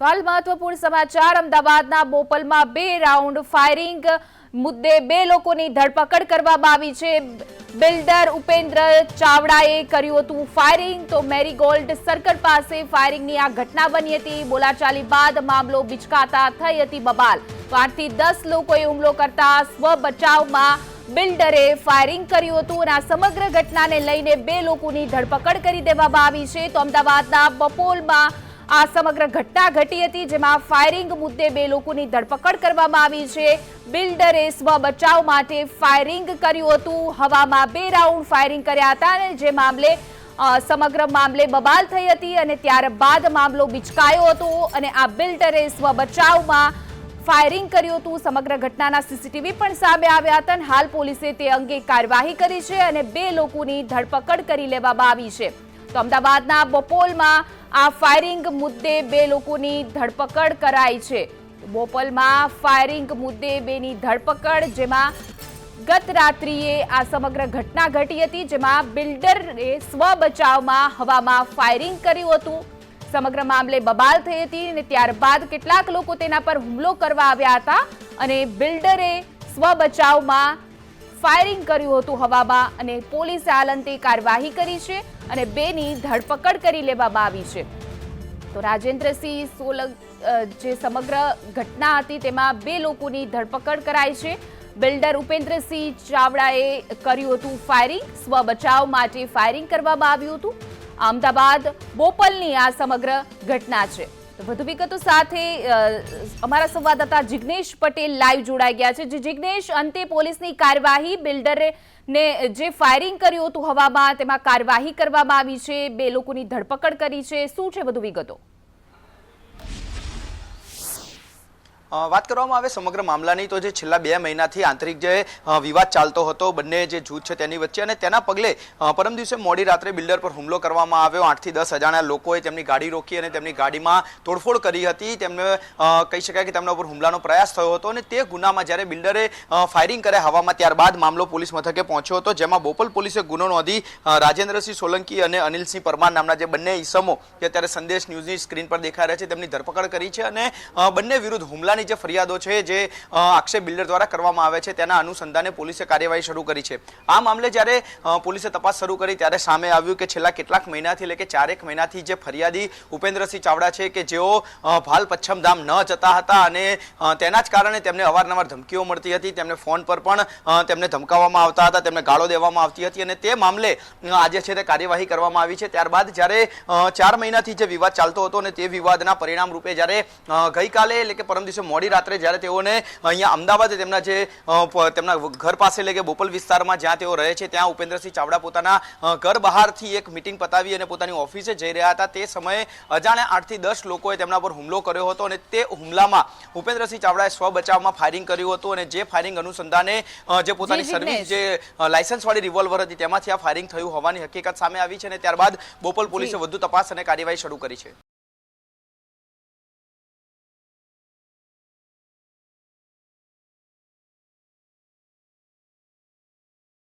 તો હાલ મહત્વપૂર્ણ સમાચાર. અમદાવાદના બોપલમાં બે રાઉન્ડ ફાયરિંગ. મુદ્દે બે લોકોની ધરપકડ કરવામાં આવી છે. બિલ્ડર ઉપેન્દ્ર ચાવડાએ કર્યું હતું ફાયરિંગ. તો મેરીગોલ્ડ સર્કલ પાસે ફાયરિંગની આ ઘટના બની હતી. બોલાચાલી બાદ મામલો બિચકાતા થઈ હતી બબાલ. તો આઠથી દસ લોકોએ હુમલો કરતા સ્વ બચાવમાં બિલ્ડરે ફાયરિંગ કર્યું હતું અને આ સમગ્ર ઘટનાને લઈને બે લોકોની ધરપકડ કરી દેવામાં આવી છે. તો અમદાવાદના બપોલમાં આ સમગ્ર ઘટના ઘટી હતી જેમાં ફાયરિંગ મુદ્દે બે લોકોની ધરપકડ કરવામાં આવી છે. બિલ્ડરે સ્વ બચાવ માટે ફાયરિંગ કર્યું હતું. હવામાં બે રાઉન્ડ ફાયરિંગ કર્યા હતા અને જે મામલે સમગ્ર મામલે બબાલ થઈ હતી અને ત્યારબાદ મામલો બિચકાયો હતો અને આ બિલ્ડરે સ્વ બચાવમાં ફાયરિંગ કર્યું હતું. સમગ્ર ઘટનાના સીસીટીવી પણ સામે આવ્યા હતા અને હાલ પોલીસે તે અંગે કાર્યવાહી કરી છે અને બે લોકોની ધરપકડ કરી લેવામાં આવી છે. તો અમદાવાદના બોપોલમાં આ ફાયરિંગ મુદ્દે બે લોકોની ધરપકડ કરાઈ છે. બોપલમાં ફાયરિંગ મુદ્દે બેની ધરપકડ, જેમાં ગત રાત્રિએ આ સમગ્ર ઘટના ઘટી હતી, જેમાં બિલ્ડરે સ્વ બચાવમાં હવામાં ફાયરિંગ કર્યું હતું. સમગ્ર મામલે બબાલ થઈ હતી અને ત્યારબાદ કેટલાક લોકો તેના પર હુમલો કરવા આવ્યા હતા અને બિલ્ડરે સ્વ બચાવમાં ફાયરિંગ કર્યું હતું હવામાં અને પોલીસે આલંતી કાર્યવાહી કરી છે અને બેની ધરપકડ કરી લેવામાં આવી છે. તો રાજેન્દ્રસિંહ સોલંક જે સમગ્ર ઘટના હતી તેમાં બે લોકોની ધરપકડ કરાઈ છે. બિલ્ડર ઉપેન્દ્રસિંહ ચાવડાએ કર્યું હતું ફાયરિંગ, સ્વ બચાવ માટે ફાયરિંગ કરવામાં આવ્યું હતું. અમદાવાદ, બોપલની આ સમગ્ર ઘટના છે. વધુ વિગતો સાથે અમારા સંવાદદાતા જિગ્નેશ પટેલ લાઈવ જોડાઈ ગયા છે. જે, જિગ્નેશ, અંતે પોલીસની કાર્યવાહી, બિલ્ડરે ને જે ફાયરિંગ કર્યું હતું હવામાં, તેમાં કાર્યવાહી કરવામાં આવી છે. બે લોકોની ધરપકડ કરી છે. શું છે વધુ વિગતો? વાત કરવામાં આવે સમગ્ર મામલાની, તો જે છેલ્લા બે મહિનાથી આંતરિક જે વિવાદ ચાલતો હતો, બંને જે જૂથ છે તેની વચ્ચે અને તેના પગલે પરમ દિવસે મોડી રાત્રે બિલ્ડર પર હુમલો કરવામાં આવ્યો. આઠથી દસ અજાણ્યા લોકોએ તેમની ગાડી રોકી અને તેમની ગાડીમાં તોડફોડ કરી હતી. તેમને કહી શકાય કે તેમના ઉપર હુમલાનો પ્રયાસ થયો હતો અને તે ગુનામાં જ્યારે બિલ્ડરે ફાયરિંગ કર્યા હવામાં, ત્યારબાદ મામલો પોલીસ મથકે પહોંચ્યો હતો, જેમાં બોપલ પોલીસે ગુનો નોંધી રાજેન્દ્રસિંહ સોલંકી અને અનિલસિંહ પરમાર નામના જે બંને ઈસમો, જે અત્યારે સંદેશ ન્યૂઝની સ્ક્રીન પર દેખાઈ રહ્યા છે, તેમની ધરપકડ કરી છે અને બંને વિરુદ્ધ હુમલાની જે ફરિયાદો છે, જે આક્ષેપ બિલ્ડર દ્વારા કરવામાં આવે છે, તેના અનુસંધાને પોલીસે કાર્યવાહી શરૂ કરી છે. આ મામલે જ્યારે પોલીસે તપાસ શરૂ કરી ત્યારે સામે આવ્યું કે છેલ્લા કેટલાક મહિનાથી એટલે કે ચારેક મહિનાથી જે ફરિયાદી ઉપેન્દ્રસિંહ ચાવડા છે કે જેઓ ભાલ પચ્છમ ધામ ન જતા હતા અને તેના જ કારણે તેમને અવારનવાર ધમકીઓ મળતી હતી, તેમને ફોન પર પણ તેમને ધમકાવવામાં આવતા હતા, તેમને ગાળો દેવામાં આવતી હતી અને તે મામલે આજે છે તે કાર્યવાહી કરવામાં આવી છે. ત્યારબાદ જ્યારે ચાર મહિનાથી જે વિવાદ ચાલતો હતો અને તે વિવાદના પરિણામ રૂપે જ્યારે ગઈકાલે એટલે કે પરમ દિવસે મોડી રાત્રે જ્યારે તેઓને અહીંયા અમદાવાદ તેમના જે તેમના ઘર પાસે એટલે કે બોપલ વિસ્તારમાં જ્યાં તેઓ રહે છે ત્યાં ઉપેન્દ્રસિંહ ચાવડા પોતાના ઘર બહારથી એક મિટિંગ પતાવી અને પોતાની ઓફિસે જઈ રહ્યા હતા. તે સમયે અજાણે આઠથી દસ લોકોએ તેમના પર હુમલો કર્યો હતો અને તે હુમલામાં ઉપેન્દ્રસિંહ ચાવડાએ સ્વ બચાવમાં ફાયરિંગ કર્યું હતું અને જે ફાયરિંગ અનુસંધાને જે પોતાની સર્વિસ જે લાયસન્સવાળી રિવોલ્વર હતી તેમાંથી આ ફાયરિંગ થયું હોવાની હકીકત સામે આવી છે અને ત્યારબાદ બોપલ પોલીસે વધુ તપાસ અને કાર્યવાહી શરૂ કરી છે.